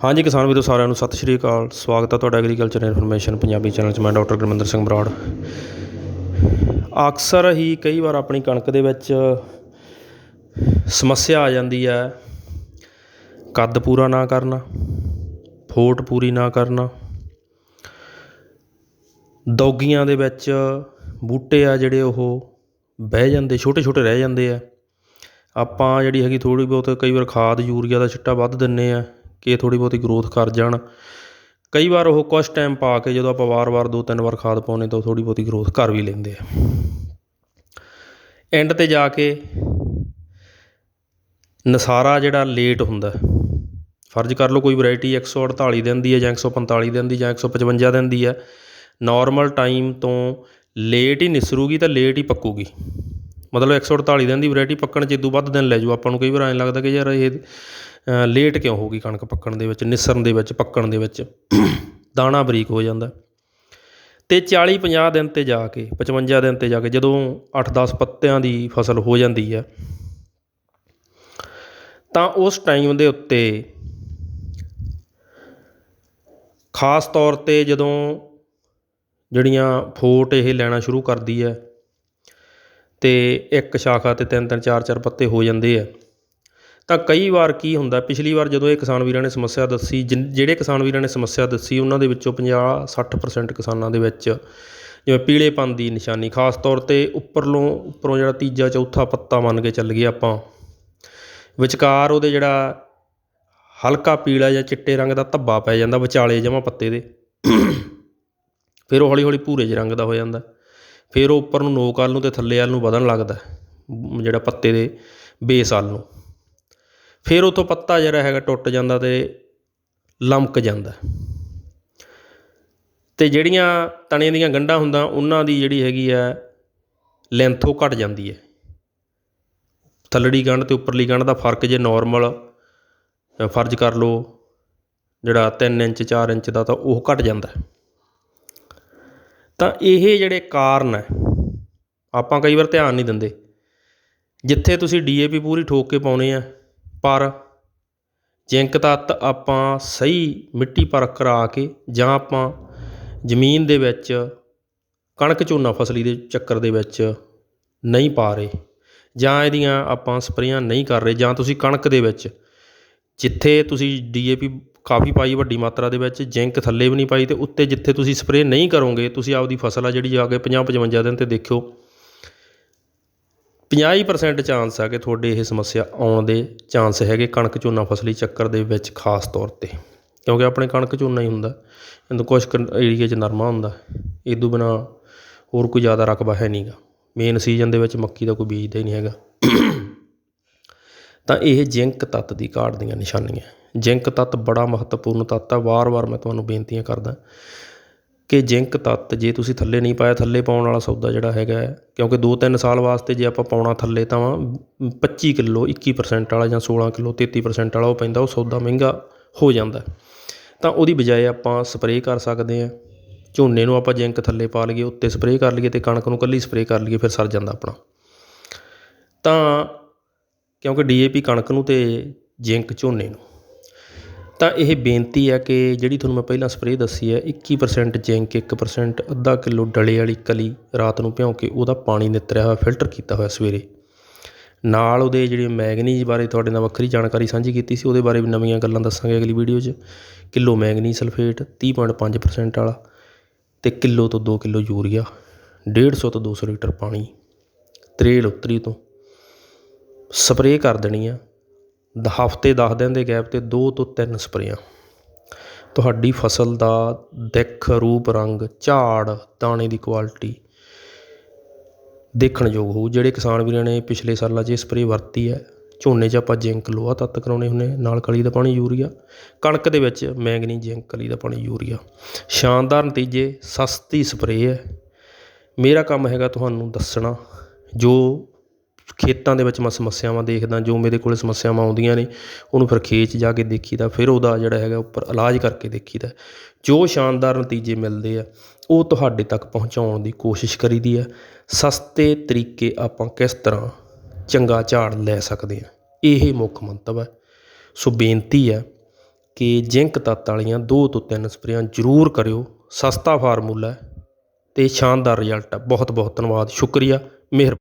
ਹਾਂਜੀ ਕਿਸਾਨ ਵੀਰੋ, ਸਾਰਿਆਂ ਨੂੰ ਸਤਿ ਸ਼੍ਰੀ ਅਕਾਲ। ਸਵਾਗਤ ਹੈ ਤੁਹਾਡਾ ਐਗਰੀਕਲਚਰ ਇਨਫੋਰਮੇਸ਼ਨ ਪੰਜਾਬੀ ਚੈਨਲ 'ਚ। ਮੈਂ ਡਾਕਟਰ ਗੁਰਮਿੰਦਰ ਸਿੰਘ ਬਰਾੜ ਅਕਸਰ ਹੀ ਕਈ ਵਾਰ ਆਪਣੀ ਕਣਕ ਦੇ ਵਿੱਚ ਸਮੱਸਿਆ ਆ ਜਾਂਦੀ ਹੈ। ਕੱਦ ਪੂਰਾ ਨਾ ਕਰਨਾ, ਫੋਟ ਪੂਰੀ ਨਾ ਕਰਨਾ, ਦੌਗੀਆਂ ਦੇ ਵਿੱਚ ਬੂਟੇ ਆ ਜਿਹੜੇ ਉਹ ਬਹਿ ਜਾਂਦੇ ਛੋਟੇ ਛੋਟੇ ਰਹਿ ਜਾਂਦੇ ਆ। ਆਪਾਂ ਜਿਹੜੀ ਹੈਗੀ ਥੋੜ੍ਹੀ ਬਹੁਤ ਕਈ ਵਾਰ ਖਾਦ, ਯੂਰੀਆ ਦਾ ਛਿੱਟਾ ਵੱਧ ਦਿੰਨੇ ਆ। ਕਿ ਇਹ ਥੋੜ੍ਹੀ ਬਹੁਤੀ ਗਰੋਥ ਕਰ ਜਾਣ। ਕਈ ਵਾਰ ਉਹ ਕੁਛ ਟਾਈਮ ਪਾ ਕੇ ਜਦੋਂ ਆਪਾਂ ਵਾਰ-ਵਾਰ ਦੋ ਤਿੰਨ ਵਾਰ ਖਾਦ ਪਾਉਂਦੇ ਤਾਂ ਉਹ ਥੋੜ੍ਹੀ ਬਹੁਤੀ ਗਰੋਥ ਕਰ ਵੀ ਲੈਂਦੇ ਆ। ਐਂਡ ਤੇ ਜਾ ਕੇ ਨਸਾਰਾ ਜਿਹੜਾ ਲੇਟ ਹੁੰਦਾ, ਫਰਜ਼ ਕਰ ਲਓ ਕੋਈ ਵੈਰਾਈਟੀ 148 ਦਿਨ ਦੀ ਹੈ ਜਾਂ 145 ਦਿਨ ਦੀ ਜਾਂ 155 ਦਿਨ ਦੀ ਹੈ ਨਾਰਮਲ ਟਾਈਮ ਤੋਂ ਲੇਟ ਹੀ ਨਿਸਰੂਗੀ ਤਾਂ ਲੇਟ ਹੀ ਪੱਕੂਗੀ। ਮਤਲਬ 148 ਦਿਨ ਦੀ ਵੈਰਾਈਟੀ ਪੱਕਣ 'ਚ ਇਦੋਂ ਵੱਧ ਦਿਨ ਲੈ ਜੂ ਆਪਾਂ ਨੂੰ ਕਈ ਵਾਰ ਐਂ ਲੱਗਦਾ ਕਿ ਯਾਰ ਇਹ ਲੇਟ ਕਿਉਂ ਹੋ ਗਈ ਕਣਕ ਪੱਕਣ ਦੇ ਵਿੱਚ, ਨਿਸਰਨ ਦੇ ਵਿੱਚ, ਪੱਕਣ ਦੇ ਵਿੱਚ? ਦਾਣਾ ਬਰੀਕ ਹੋ ਜਾਂਦਾ। ਤੇ 40 50 ਦਿਨ ਤੇ ਜਾ ਕੇ 55 ਦਿਨ ਤੇ ਜਾ ਕੇ ਜਦੋਂ 8-10 ਪੱਤਿਆਂ ਦੀ ਫਸਲ ਹੋ ਜਾਂਦੀ ਹੈ, ਤਾਂ ਉਸ ਟਾਈਮ ਦੇ ਉੱਤੇ ਖਾਸ ਤੌਰ ਤੇ ਜਦੋਂ ਜਿਹੜੀਆਂ ਫੋਟ ਇਹ ਲੈਣਾ ਸ਼ੁਰੂ ਕਰਦੀ ਹੈ ਤੇ ਇੱਕ ਸ਼ਾਖਾ ਤੇ ਤਿੰਨ ਤਿੰਨ ਚਾਰ ਚਾਰ ਪੱਤੇ ਹੋ ਜਾਂਦੇ ਆ ਤਾਂ ਕਈ ਵਾਰ ਕੀ ਹੁੰਦਾ, ਪਿਛਲੀ ਵਾਰ ਜਦੋਂ ਇਹ ਕਿਸਾਨ ਵੀਰਾਂ ਨੇ ਸਮੱਸਿਆ ਦੱਸੀ ਜਿ ਜਿਹੜੇ ਕਿਸਾਨ ਵੀਰਾਂ ਨੇ ਸਮੱਸਿਆ ਦੱਸੀ, ਉਹਨਾਂ ਦੇ ਵਿੱਚੋਂ 50 60% ਕਿਸਾਨਾਂ ਦੇ ਵਿੱਚ ਜਿਵੇਂ ਪੀਲੇਪਨ ਦੀ ਨਿਸ਼ਾਨੀ, ਖਾਸ ਤੌਰ ਤੇ ਉੱਪਰਲੋਂ, ਉੱਪਰੋਂ ਜਿਹੜਾ ਤੀਜਾ ਚੌਥਾ ਪੱਤਾ ਮੰਨ ਕੇ ਚੱਲ ਗਏ ਆਪਾਂ। ਵਿਚਕਾਰ ਉਹਦੇ ਜਿਹੜਾ ਹਲਕਾ ਪੀਲਾ ਜਾਂ ਚਿੱਟੇ ਰੰਗ ਦਾ ਧੱਬਾ ਪੈ ਜਾਂਦਾ, ਵਿਚਾਲੇ ਜਮਾ ਪੱਤੇ ਦੇ। ਫਿਰ ਉਹ ਹੌਲੀ ਹੌਲੀ ਭੂਰੇ ਜਿਹੇ ਰੰਗ ਦਾ ਹੋ ਜਾਂਦਾ। ਫਿਰ ਉਹ ਉੱਪਰ ਨੂੰ ਨੋਕ ਵੱਲ ਨੂੰ ਤੇ ਥੱਲੇ ਵੱਲ ਨੂੰ ਵਧਣ ਲੱਗਦਾ, ਜਿਹੜਾ ਪੱਤੇ ਦੇ ਬੇਸ ਵੱਲ ਨੂੰ। ਫਿਰ ਉਤੋਂ ਪੱਤਾ ਜਿਹੜਾ ਹੈਗਾ ਟੁੱਟ ਜਾਂਦਾ ਅਤੇ ਲਮਕ ਜਾਂਦਾ। ਅਤੇ ਜਿਹੜੀਆਂ ਤਣੇ ਦੀਆਂ ਗੰਢਾਂ ਹੁੰਦਾ, ਉਹਨਾਂ ਦੀ ਜਿਹੜੀ ਹੈਗੀ ਆ ਲੈਂਥ ਉਹ ਘਟ ਜਾਂਦੀ ਹੈ। ਥੱਲੜੀ ਗੰਢ ਅਤੇ ਉੱਪਰਲੀ ਗੰਢ ਦਾ ਫ਼ਰਕ ਜੇ ਨੋਰਮਲ ਫਰਜ਼ ਕਰ ਲਓ, ਜਿਹੜਾ 3 ਇੰਚ 4 ਇੰਚ ਦਾ ਤਾਂ ਉਹ ਘਟ ਜਾਂਦਾ। ਤਾਂ ਇਹ ਜਿਹੜੇ ਕਾਰਨ ਹੈ, ਆਪਾਂ ਕਈ ਵਾਰ ਧਿਆਨ ਨਹੀਂ ਦਿੰਦੇ। ਜਿੱਥੇ ਤੁਸੀਂ ਡੀਏਪੀ ਪੂਰੀ ਠੋਕ ਕੇ ਪਾਉਣੇ ਆ ਪਰ ਜ਼ਿੰਕ ਤੱਤ ਆਪਾਂ ਸਹੀ ਮਿੱਟੀ ਪਰਖ ਕਰਾ ਕੇ ਜਾਂ ਆਪਾਂ ਜ਼ਮੀਨ ਦੇ ਵਿੱਚ ਕਣਕ ਝੋਨਾ ਫਸਲੀ ਦੇ ਚੱਕਰ ਦੇ ਵਿੱਚ ਨਹੀਂ ਪਾ ਰਹੇ ਜਾਂ ਇਹਦੀਆਂ ਆਪਾਂ ਸਪਰੇਆਂ ਨਹੀਂ ਕਰ ਰਹੇ ਜਾਂ ਤੁਸੀਂ ਕਣਕ ਦੇ ਵਿੱਚ ਜਿੱਥੇ ਤੁਸੀਂ ਡੀ ਏ ਪੀ ਕਾਫੀ ਪਾਈ ਵੱਡੀ ਮਾਤਰਾ ਦੇ ਵਿੱਚ, ਜ਼ਿੰਕ ਥੱਲੇ ਵੀ ਨਹੀਂ ਪਾਈ ਅਤੇ ਉੱਤੇ ਜਿੱਥੇ ਤੁਸੀਂ ਸਪਰੇਅ ਨਹੀਂ ਕਰੋਗੇ, ਤੁਸੀਂ ਆਪਦੀ ਫਸਲ ਆ ਜਿਹੜੀ ਜਾ ਕੇ 50 55 ਦਿਨ ਤੇ ਦੇਖਿਓ। 50% ਚਾਂਸ ਆ ਕਿ ਤੁਹਾਡੇ ਇਹ ਸਮੱਸਿਆ ਆਉਣ ਦੇ ਚਾਂਸ ਹੈਗੇ ਕਣਕ ਝੋਨਾ ਫਸਲੀ ਚੱਕਰ ਦੇ ਵਿੱਚ ਖਾਸ ਤੌਰ ਤੇ। ਕਿਉਂਕਿ ਆਪਣੇ ਕਣਕ ਝੋਨਾ ਹੀ ਹੁੰਦਾ, ਇਹਨੂੰ ਕੁਛ ਏਰੀਏ 'ਚ ਨਰਮਾ ਹੁੰਦਾ ਇਹ ਤੋਂ ਬਿਨਾ ਹੋਰ ਕੋਈ ਜ਼ਿਆਦਾ ਰਕਬਾ ਹੈ ਨਹੀਂਗਾ ਮੇਨ ਸੀਜ਼ਨ ਦੇ ਵਿੱਚ ਮੱਕੀ ਦਾ ਕੋਈ ਬੀਜਦਾ ਹੀ ਨਹੀਂ ਹੈਗਾ। ਤਾਂ ਇਹ ਜ਼ਿੰਕ ਤੱਤ ਦੀ ਘਾਟ ਦੀਆਂ ਨਿਸ਼ਾਨੀਆਂ। ਜ਼ਿੰਕ ਤੱਤ ਬੜਾ ਮਹੱਤਵਪੂਰਨ ਤੱਤ ਆ। ਵਾਰ-ਵਾਰ ਮੈਂ ਤੁਹਾਨੂੰ ਬੇਨਤੀਆਂ ਕਰਦਾ ਕਿ ਜ਼ਿੰਕ ਤੱਤ ਜੇ ਤੁਸੀਂ ਥੱਲੇ ਨਹੀਂ ਪਾਇਆ, ਥੱਲੇ ਪਾਉਣ ਵਾਲਾ ਸੌਦਾ ਜਿਹੜਾ ਹੈਗਾ ਕਿਉਂਕਿ 2-3 ਸਾਲ ਵਾਸਤੇ ਜੇ ਆਪਾਂ ਪਾਉਣਾ ਥੱਲੇ ਤਾਂ 25 ਕਿਲੋ 21% ਵਾਲਾ ਜਾਂ 16 ਕਿਲੋ 33% ਵਾਲਾ ਉਹ ਪੈਂਦਾ, ਉਹ ਸੌਦਾ ਮਹਿੰਗਾ ਹੋ ਜਾਂਦਾ। ਤਾਂ ਉਹਦੀ ਬਜਾਏ ਆਪਾਂ ਸਪਰੇਅ ਕਰ ਸਕਦੇ ਹਾਂ। ਝੋਨੇ ਨੂੰ ਆਪਾਂ ਜ਼ਿੰਕ ਥੱਲੇ ਪਾ ਲਈਏ, ਉੱਤੇ ਸਪਰੇਅ ਕਰ ਲਈਏ ਤੇ ਕਣਕ ਨੂੰ ਕੱਲੀ ਸਪਰੇਅ ਕਰ ਲਈਏ, ਫਿਰ ਸਰ ਜਾਂਦਾ ਆਪਣਾ। ਤਾਂ ਕਿਉਂਕਿ ਡੀਏਪੀ ਕਣਕ ਨੂੰ ਤੇ ਜ਼ਿੰਕ ਝੋਨੇ ਨੂੰ। ਤਾਂ ਇਹ ਬੇਨਤੀ ਹੈ ਕਿ ਜਿਹੜੀ ਤੁਹਾਨੂੰ ਮੈਂ ਪਹਿਲਾਂ ਸਪਰੇਅ ਦੱਸੀ ਹੈ 21% ਜ਼ਿੰਕ 1% ਅੱਧਾ ਕਿਲੋ ਡਲੇ ਵਾਲੀ ਕਲੀ ਰਾਤ ਨੂੰ ਭਿਉਂ ਕੇ ਉਹਦਾ ਪਾਣੀ ਨਿਤਰਿਆ ਹੋਇਆ ਫਿਲਟਰ ਕੀਤਾ ਹੋਇਆ ਸਵੇਰੇ। ਨਾਲ ਉਹਦੇ ਜਿਹੜੇ ਮੈਗਨੀਜ਼ ਬਾਰੇ ਤੁਹਾਡੇ ਨਾਲ ਵੱਖਰੀ ਜਾਣਕਾਰੀ ਸਾਂਝੀ ਕੀਤੀ ਸੀ, ਉਹਦੇ ਬਾਰੇ ਵੀ ਨਵੀਆਂ ਗੱਲਾਂ ਦੱਸਾਂਗੇ ਅਗਲੀ ਵੀਡੀਓ 'ਚ। ਕਿਲੋ ਮੈਗਨੀ ਸਲਫੇਟ 30.5% ਵਾਲਾ ਤੇ ਕਿਲੋ ਤੋਂ 2 ਕਿਲੋ ਯੂਰੀਆ 150 ਤੋਂ 200 ਲੀਟਰ ਪਾਣੀ। ਤਰੇਲ ਉਤਰੀ ਤੋਂ। ਸਪਰੇਅ ਕਰ ਦੇਣੀ ਆ। ਹਫ਼ਤੇ ਦਸ ਦਿਨ ਦੇ ਗੈਪ ਤੇ ਦੋ ਤੋਂ ਤਿੰਨ ਸਪਰੇਆਂ। ਤੁਹਾਡੀ ਫਸਲ ਦਾ ਦਿੱਖ, ਰੂਪ, ਰੰਗ, ਝਾੜ, ਦਾਣੇ ਦੀ ਕੁਆਲਿਟੀ ਦੇਖਣਯੋਗ ਹੋਊ। ਜਿਹੜੇ ਕਿਸਾਨ ਵੀਰਾਂ ਨੇ ਪਿਛਲੇ ਸਾਲਾਂ 'ਚ ਇਹ ਸਪਰੇਅ ਵਰਤੀ ਹੈ, ਝੋਨੇ 'ਚ ਆਪਾਂ ਜ਼ਿੰਕ ਲੋਹਾ ਤੱਤ ਕਰਾਉਣੇ ਹੁੰਦੇ ਨਾਲ ਕਲੀ ਦਾ ਪਾਣੀ ਯੂਰੀਆ, ਕਣਕ ਦੇ ਵਿੱਚ ਮੈਂਗਨੀ ਜ਼ਿੰਕ, ਕਲੀ ਦਾ ਪਾਣੀ ਯੂਰੀਆ। ਸ਼ਾਨਦਾਰ ਨਤੀਜੇ, ਸਸਤੀ ਸਪਰੇਅ ਹੈ। ਮੇਰਾ ਕੰਮ ਹੈਗਾ ਤੁਹਾਨੂੰ ਦੱਸਣਾ, ਜੋ ਖੇਤਾਂ ਦੇ ਵਿੱਚ ਮੈਂ ਸਮੱਸਿਆਵਾਂ ਦੇਖਦਾ, ਜੋ ਮੇਰੇ ਕੋਲ ਸਮੱਸਿਆਵਾਂ ਆਉਂਦੀਆਂ ਨੇ, ਉਹਨੂੰ ਫਿਰ ਖੇਤ 'ਚ ਜਾ ਕੇ ਦੇਖੀਦਾ, ਫਿਰ ਉਹਦਾ ਜਿਹੜਾ ਹੈਗਾ ਉੱਪਰ ਇਲਾਜ ਕਰਕੇ ਦੇਖੀਦਾ। ਜੋ ਸ਼ਾਨਦਾਰ ਨਤੀਜੇ ਮਿਲਦੇ ਆ, ਉਹ ਤੁਹਾਡੇ ਤੱਕ ਪਹੁੰਚਾਉਣ ਦੀ ਕੋਸ਼ਿਸ਼ ਕਰੀਦੀ ਆ। ਸਸਤੇ ਤਰੀਕੇ ਆਪਾਂ ਕਿਸ ਤਰ੍ਹਾਂ ਚੰਗਾ ਝਾੜ ਲੈ ਸਕਦੇ ਆ? ਇਹ ਮੁੱਖ ਮੰਤਵ ਹੈ ਸੋ ਬੇਨਤੀ ਹੈ ਕਿ ਜ਼ਿੰਕ ਤੱਤ ਵਾਲੀਆਂ ਦੋ ਤੋਂ ਤਿੰਨ ਸਪਰੇਆਂ ਜ਼ਰੂਰ ਕਰਿਓ। ਸਸਤਾ ਫਾਰਮੂਲਾ ਹੈ ਅਤੇ ਸ਼ਾਨਦਾਰ ਰਿਜ਼ਲਟ ਹੈ ਬਹੁਤ ਬਹੁਤ ਧੰਨਵਾਦ। ਸ਼ੁਕਰੀਆ। ਮਿਹਰ